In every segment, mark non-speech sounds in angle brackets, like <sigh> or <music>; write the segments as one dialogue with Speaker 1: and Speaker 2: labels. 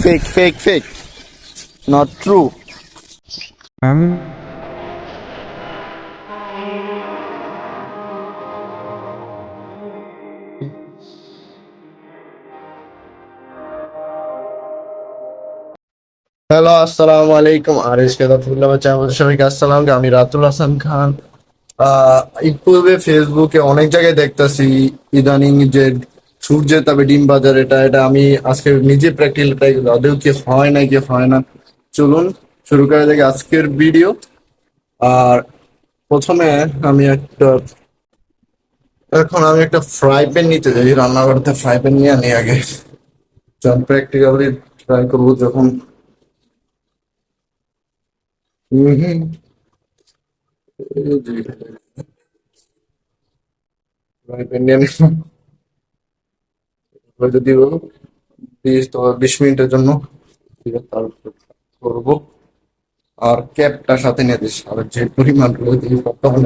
Speaker 1: fake, fake, fake. Not true.
Speaker 2: আমি
Speaker 1: hello আসসালামু আলাইকুম আর এসকে দাতুল্লাহ বাচ্চা আমাদের সবাইকে আসসালাম আমি রাতুল হাসান খান আহ, পূর্বে ফেসবুকে অনেক জায়গায় দেখতাছি ইদানিং যে সূর্যের তবে ডিম বাজার এটা এটা আমি আজকে নিজে প্র্যাকটিক্যাল আদৌ কি হয় না, কি হয় না। চলুন, শুরু করা যাক আজকের ভিডিও আর প্রথমে আমি একটা, এখন আমি একটা ফ্রাই প্যান নিতে যাই। রান্না করতে ফ্রাই প্যান নিয়ে আনি আগে। যখন প্র্যাকটিক্যালি ট্রাই করব যখন। ফ্রাই প্যান নিয়ে দিব বিশ বিশ মিনিটের জন্য করব। আর ক্যাপটা সাথে নিয়ে দিস। আর যে পরিমাণ সপ্তাহে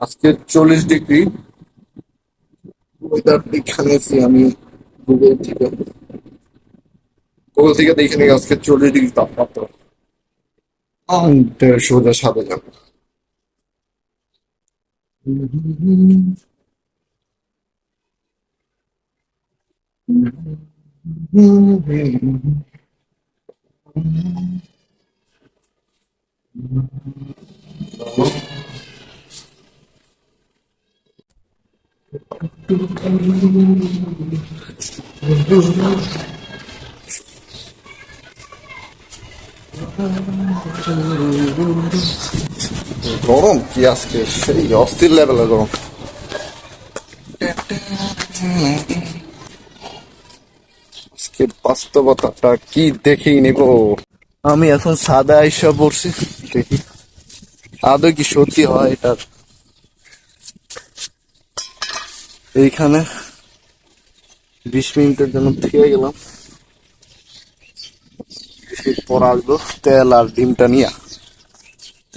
Speaker 1: আজকে চল্লিশ ডিগ্রি ওয়েদার দেখানেছি আমি গুগল থেকে। গুগল থেকে দেখে নিই আজকে চল্লিশ ডিগ্রি তাপমাত্রা। সোজা সাথে যাব। গরম কি আজকে সেই অস্থির লেভেলের গরম বাস্তবতাটা কি দেখেই নিব? আমি এখন সাদা আইসা পড়ছি। দেখি। আদৌ কি সত্যি হয় এটা এইখানে বিশ মিনিটের জন্য থেকে গেলাম। পর আসব, তেল আর ডিমটা নিয়ে।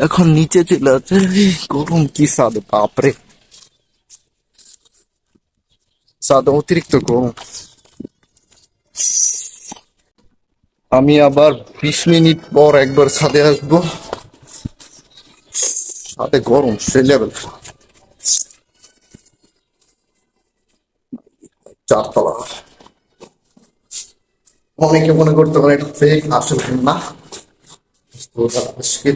Speaker 1: এখন নিচে চলে আছে গরম কি স্বাদ, বাপরে। স্বাদ অতিরিক্ত গরম। আমি আবার বিশ মিনিট পর একবার ছাদে আসব। ছাদে গরম সে লেভেল চারতলা। অনেকে মনে করতে পারে এটা ফেক আসলে না। আজকে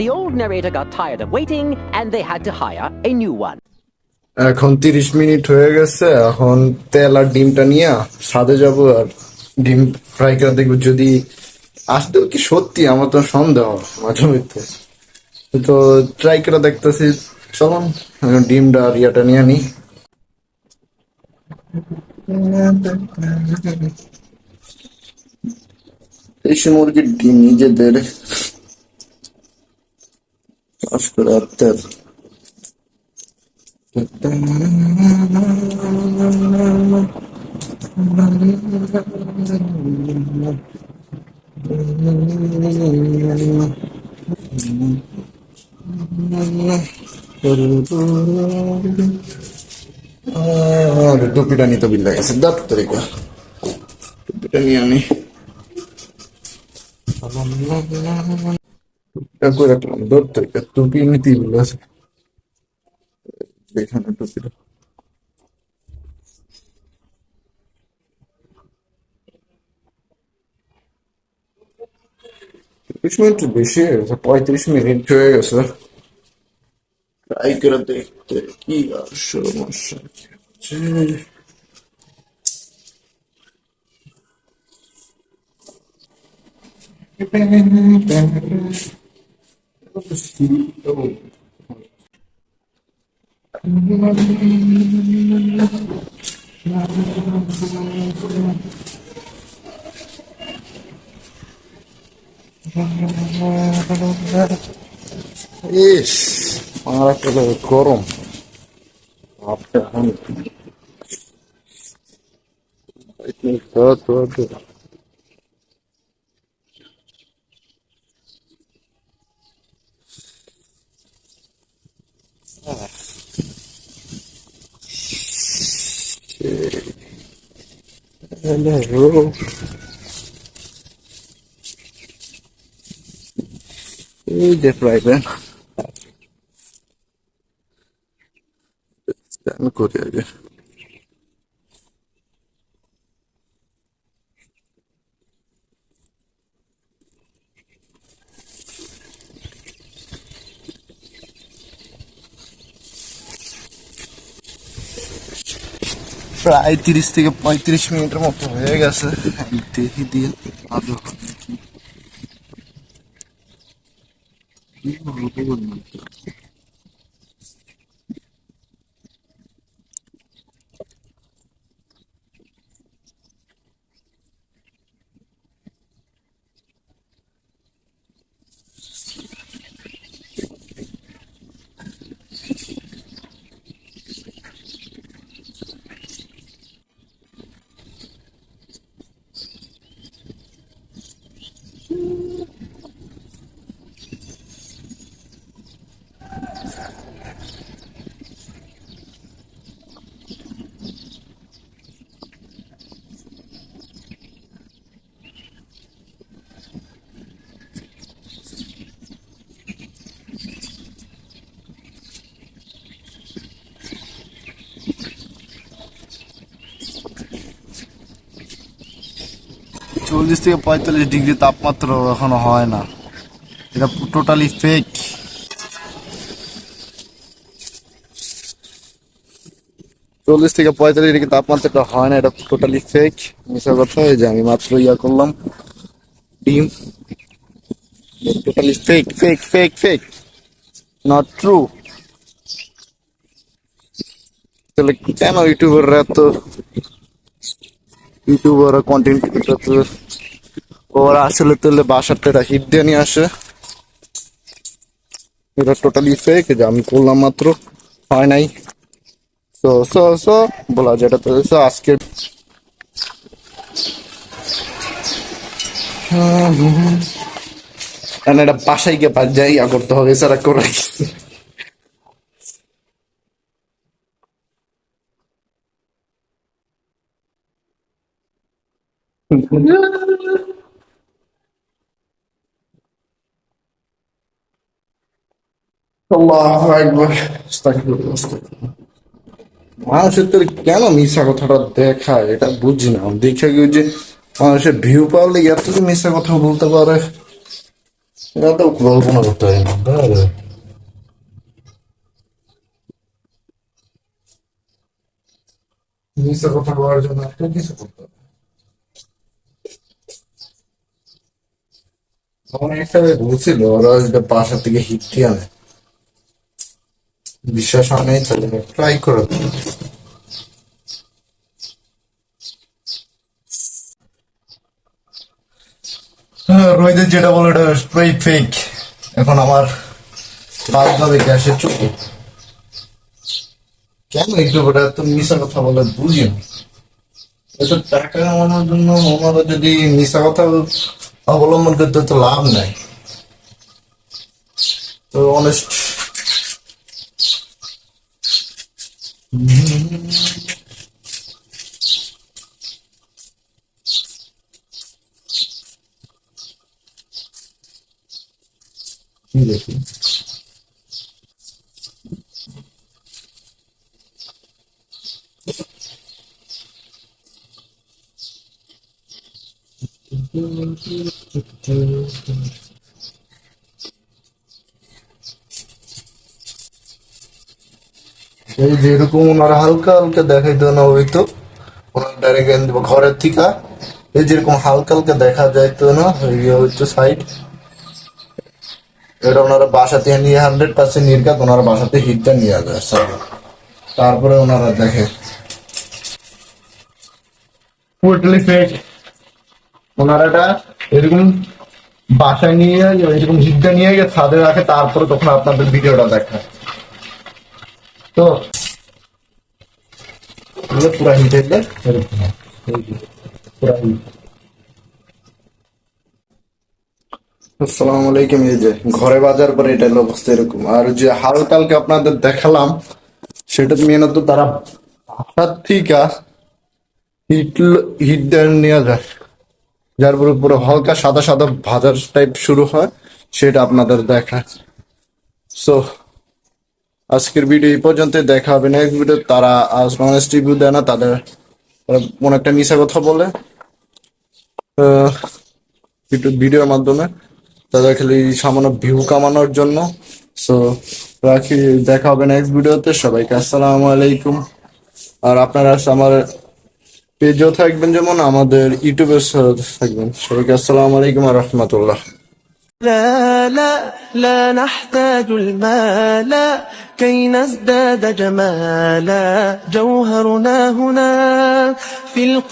Speaker 3: The old narrator got tired of waiting and they had to hire a new one.
Speaker 1: এখন তিরিশ মিনিট হয়ে গেছে, এখন তেল আর ডিমটা নিয়ে সাদে যাব আর ডিম ফ্রাই করে দেখব যদি আসতেও কি সত্যি, আমার তো সন্দেহ মাঝে মধ্যে তো ট্রাই করে দেখতেছি, চলুন ডিমটা আর ইয়াটা নিয়ে নি দেশি মুরগির ডিম, নিজেদের চাষ করে আর তেল আরে টুপিটা নিতে বিল গেছে দাঁত তরিকা টুপিটা নিয়ে আনি টুপিটা করে রাখলাম দৌড় তরিকা টুপি নিতেই বিল আছে এখানে টুপিটা তিরিশ মিনিট বেশি হয়ে গেছে পঁয়ত্রিশ মিনিট হয়ে গেছে ট্রাই করে দেখতে কি আর সমস্যা কি হচ্ছে? ইস মারা গরম বাপরে Hello. Hey, Jeff Ryan. Let's get in the courtyard. প্রায় তিরিশ থেকে পঁয়ত্রিশ মিনিটের মতো হয়ে গেছে। দেখি দিয়ে আদৌ কি বলব চল্লিশ থেকে পঁয়তাল্লিশ ডিগ্রি তাপমাত্রা এখনও হয় না। এটা টোটালি ফেক চল্লিশ থেকে পঁয়তাল্লিশ ডিগ্রি তাপমাত্রাটা হয় না, এটা টোটালি ফেক মিশা কথা, এই যে আমি মাত্র ইয়া করলাম। ডিম। Totally fake fake fake fake not true তাহলে কেন ইউটিউবাররা এত ইউটিউবার কন্টেন্ট ক্রিয়েটর ওরা আসলে তাহলে বাসার থেকে হিট দিয়ে নিয়ে আসে। এটা টোটালি ফেক যে আমি করলাম মাত্র, হয় নাই। সো সো সো বলা যেটা তো, so, আজকে কারণ এটা বাসায় গিয়ে যাই করতে হবে, এছাড়া করে কিছু <laughs> মানুষের তো কেন মিশা কথাটা দেখায়, এটা বুঝি না। দেখে গিয়ে যে মানুষের ভিউ পাওয়ালে এত যে মিশা কথা বলতে পারে। এটা তো কল্পনা করতে না। মিশা কথা বলার জন্য কিছু করতে বলছিল, ওরা বাসা থেকে হিট দিয়ে আনে। বিশ্বাস হয় নাই তাহলে ট্রাই করো। হ্যাঁ, রোহিতের যেটা বলে এটা পুরাই ফেক এখন আমার বাদভাবে গ্যাসের চোখে কেন একটু ওটা এত মিশা কথা বলে বুঝি এত টাকা কামানোর জন্য ওনারা যদি মিশা কথা অবলম্বন করতে তো লাভ নাই। তো অনেস্ট いいですね。Thank you. এই যেরকম ওনারা হালকা হালকা দেখাইতো না হইতো ওনার ডাইরেক্ট ঘরের থেকে। এই যেরকম হালকা হালকা দেখা যাইতো না এই হচ্ছে সাইড এটা ওনারা বাসা থেকে নিয়ে হান্ড্রেড পার্সেন্ট নির্গাত ওনারা বাসাতে হিটটা নিয়ে যায়। তারপরে ওনারা দেখে। টোটালি ফেক ওনারা এটা এরকম বাসায় নিয়ে, এরকম হিটটা নিয়ে গিয়ে ছাদে রাখে, তারপরে তখন আপনাদের ভিডিওটা দেখায়। তো পুরা হিট। হইলে আসসালামু আলাইকুম, এই যে ঘরে বাজার পরে এটা অবস্থা এরকম। আর যে হালকালকে আপনাদের দেখালাম, সেটা মেনত তারা ভাষার হিট হিট দেন নেওয়া যায়। যার পরে পুরো হালকা সাদা সাদা ভাজার টাইপ শুরু হয়, সেটা আপনাদের দেখা সো আজকের ভিডিও এই পর্যন্ত দেখা হবে নেক্সট ভিডিও তারা আজ অনেস্ট রিভিউ দেয় না তাদের তারা কোন একটা মিশা কথা বলে আহ, একটু ভিডিওর মাধ্যমে তাদের খালি সামান্য ভিউ কামানোর জন্য সো রাখি দেখা হবে নেক্সট ভিডিওতে সবাইকে আসসালামু আলাইকুম আর আপনারা আমার পেজও থাকবেন যেমন আমাদের ইউটিউবের সাথে থাকবেন সবাইকে আসসালামু আলাইকুম আর রহমতুল্লাহ
Speaker 4: لا لا لا نحتاج المال كي نزداد جمالا جوهرنا هنا في القلب